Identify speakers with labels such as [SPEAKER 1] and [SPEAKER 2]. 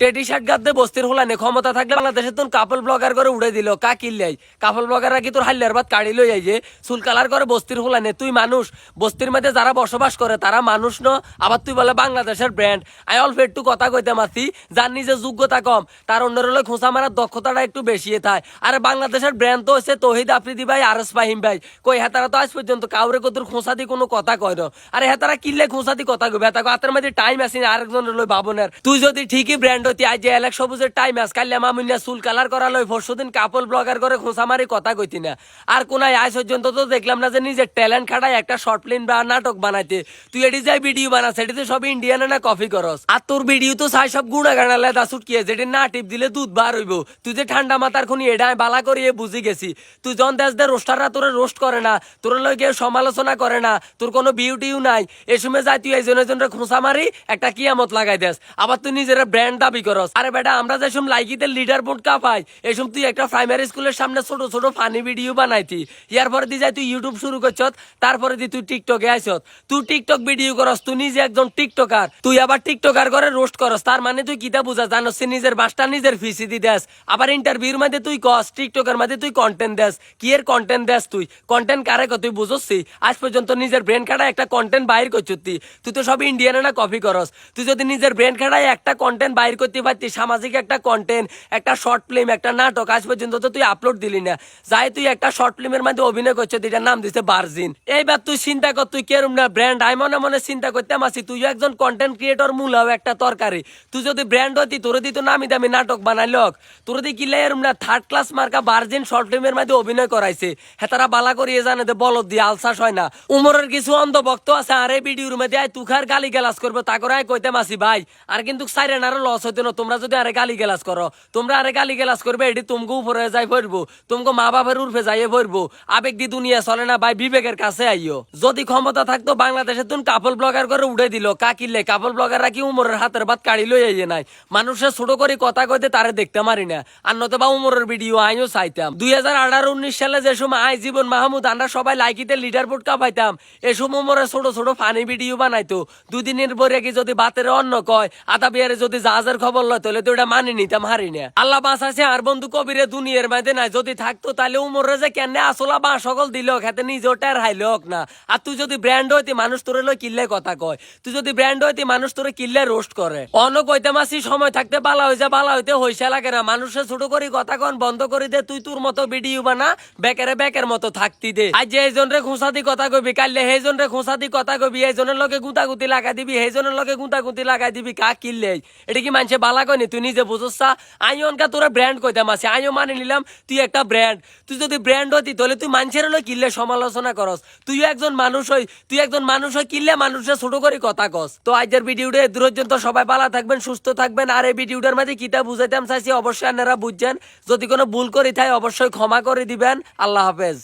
[SPEAKER 1] টেটি shirt গাদ্দে বস্তির হোলানে ক্ষমতা থাকলে বাংলাদেশে তোর কাপল ব্লগার করে উড়ে দিল। কা কিনলাই কাপল ব্লগাররা কি তোর হাল্লার বাদ কাড়ি লই যে চুল কালার করে বস্তির হোলানে তুই মানুষ। বস্তির মধ্যে যারা বসবাস করে, তারা মানুষ ন। আবার তুই বলে বাংলাদেশের ব্র্যান্ড আই অল্প একটু কথা কইতে মাসি। যার নিজে যোগ্যতা কম, তার অন্যের হলে খোঁচা মারার দক্ষতাটা একটু বেশি থাকে আরে বাংলাদেশের ব্র্যান্ড তো হচ্ছে তহিদ আফ্রিদি ভাই আর এস ফাহিম ভাই। কই হেতারা তো আজ পর্যন্ত কাউরে কতুর খোঁচা দি কোনো কথা কয় না। আরে হেতারা কিনলে খোঁচা দি কথা কইবে? হেতা হাতের মধ্যে টাইম আছে, আরেকজনের লই ভাবনের। তুই যদি ঠিকই ব্র্যান্ড হতি আজ যে এলেক সবুজের টাইম আছে কাল্লা মামুনিয়া চুল কালার করা লই কাপল ব্লগার করে খোঁচা মারি কথা কইতি না। আর কোনায় আজ পর্যন্ত তো দেখলাম না যে নিজের ট্যালেন্ট একটা শর্ট ফিল্ম বা নাটক বানাইতে। তুই এটি যাই ভিডিও বানাস সব ইন্ডিয়ানে না কপি করস। আর তোর ভিডিও তো চাই সব ছুটকিয়ে যেটি না টিপ দিলে দুধ বার হইব। তুই যে ঠান্ডা মাথার খুনি, এটা বালা করিয়ে বুঝি গেছি। তুই জন দেশ দে রোস্টাররা তোরে রোস্ট করে না, তোর লই কেউ সমালোচনা করে না, তোর কোনো বিউটিও নাই। এ সময় যাই তুই একজন একজনের খোঁচা মারি, একটা কিয়ামত লাগাই দেস। আবার তুই নিজের ব্র্যান্ড দাবি করস। আরে বেটা, আমরা যে সব লাইকিতে লিডার বোর্ড কাপাই এসব তুই একটা প্রাইমারি স্কুলের সামনে ছোট ছোট ফানি ভিডিও বানাইতি। ইয়ার পরে দি যাই তুই ইউটিউব শুরু করছত তারপরে দি তুই টিকটকে আইছত তুই টিকটক ভিডিও করস, তুই নিজে একজন টিকটকার তুই আবার টিকটকার করে রোস্ট করস। তার মানে তুই কিতা বুঝা, জানোস নিজের বাসটা নিজের ফিসি দি দেস। আবার ইন্টারভিউর মধ্যে তুই কস টিকটকের মধ্যে তুই কন্টেন্ট দেস। কি এর কন্টেন্ট দেস তুই? কন্টেন্ট কারে কত তুই বুঝছি আজ পর্যন্ত নিজের ব্রেন খাটায় একটা কন্টেন্ট বাইর করছিস তুই তুই তো সব ইন্ডিয়ানে না কপি করস। তুই যদি নিজের ব্রেন খাটায় একটা কন্টেন্ট বাইর করতে পারতি সামাজিক একটা কন্টেন্ট একটা শর্ট ফিল্ম একটা নাটক, আজ পর্যন্ত তো তুই আপলোড দিলি না। যাই তুই একটা শর্ট ফিল্মের মধ্যে অভিনয় করছিস এটার নাম দিছে বার্জিন। এইবার তুই চিন্তা কর, তুই কেরম না ব্র্যান্ড আই মনে মনে চিন্তা করতাম আসি তুই একজন কন্টেন্ট ক্রিয়েটর মূলাও একটা তরকারি। তুই যদি ব্র্যান্ড হতি, তোর দি তো নামি দামি নাটক বানাইল তোর দি কিলে এরম না থার্ড ক্লাস মার্কা বার্জিন শর্ট ফিল্মের মধ্যে অভিনয় করাইছে। হ্যাঁ তারা বালা করিয়ে জানে যে বলদ দিয়ে আলসাস হয় না। উমরের কিছু অন্ধ অন্ধভক্ত আছে, আর এই ভিডিওর মধ্যে তুখার গালি গালাস করব, তা করে কইতে মাসি ভাই। আর কিন্তু সাইরেন আরও লস হইতে না তোমরা যদি আরে গালি গালাস করো, তোমরা আরে গালি গালাস করবে এটি তুমকে উপরে যাই পড়ব তুমকে মা বাবার উর্ফে যাইয়ে পড়ব আবেগ দি দুনিয়া চলে না, ভাই বিবেকের কাছে আইও। যদি ক্ষমতা থাকতো, বাংলাদেশে তুমি কাপল ব্লগার করে উড়ে দিল। কাকিলে কাপল ব্লগাররা কি উমরের হাতের ভাত কাড়ি লই আইয়ে নাই? মানুষের ছোট করে কথা কইতে তারে দেখতে মারি না। আর নতুবা উমরের ভিডিও আইও চাইতাম। দুই হাজার আঠারো, উনিশ সালে যে সময় আই জীবন মাহমুদ, আমরা সবাই লাইকিতে লিডার বোর্ড কাপাইতাম এ সময় উমরে ছোট ছোট ফানি ভিডিও বানাইতো। দুদিনের পরে কি যদি বাতের অন্ন কয়, আদা বিয়ারে যদি জাহাজের খবর লয়, তাহলে তো এটা মানি নিতাম হারি না। আল্লাহ বাঁচাছে আর বন্ধু কবিরে দুনিয়ার মধ্যে নাই, যদি থাকতো তাহলে উমরে যে কেন আসলা বা সকল দিল, খেতে নিজেও হাইল হোক না। আর তুই যদি ব্র্যান্ড হইতে মানুষ তোরে লই কিল্লে কথা কয়, তুই যদি ব্র্যান্ড হইতে মানুষ তোরে কিল্লে রোস্ট করে। অন্য কইতে মাসি, সময় থাকতে বালা হইছে বালা হইতে হইসা লাগে না। মানুষের ছোট করি কথা কন, বন্ধ করে দে, তুই তোর মতো ভিডিও বানা, বেকারে বেকের মতো থাকতি দে। আজ যে এইজন রে খুঁসা দি কথা কবি, কাইলে সেইজন রে খুঁসা দি কথা কবি, এইজনের লগে গুতাগুতি লাগাই দিবি, সেইজনের লগে গুতাগুতি লাগাই দিবি, কা কিনলে এটা কি মানুষে বালা কয়নি? তুই নিজে বুঝছা আইও অনকা তোরা ব্র্যান্ড কইতাম আছে। আইও মানে নিলাম, তুই একটা ব্র্যান্ড তুই যদি ব্র্যান্ড হতি, তাহলে তুই মানুষের লই কিনলে সমালোচনা করস। তুই একজন মানুষ হই, তুই একজন মানুষ হই কিনলে মানুষের ছোট করে কথা কস। তো আজকের ভিডিওটা দূর পর্যন্ত, সবাই ভালো থাকবেন, সুস্থ থাকবেন। আর এই ভিডিওটার মধ্যে কিতা বুঝাইতাম চাইছি, অবশ্যই আপনারা বুঝছেন। যদি কোনো ভুল করি তাই অবশ্যই ক্ষমা করে দিবেন। আল্লাহ হাফেজ।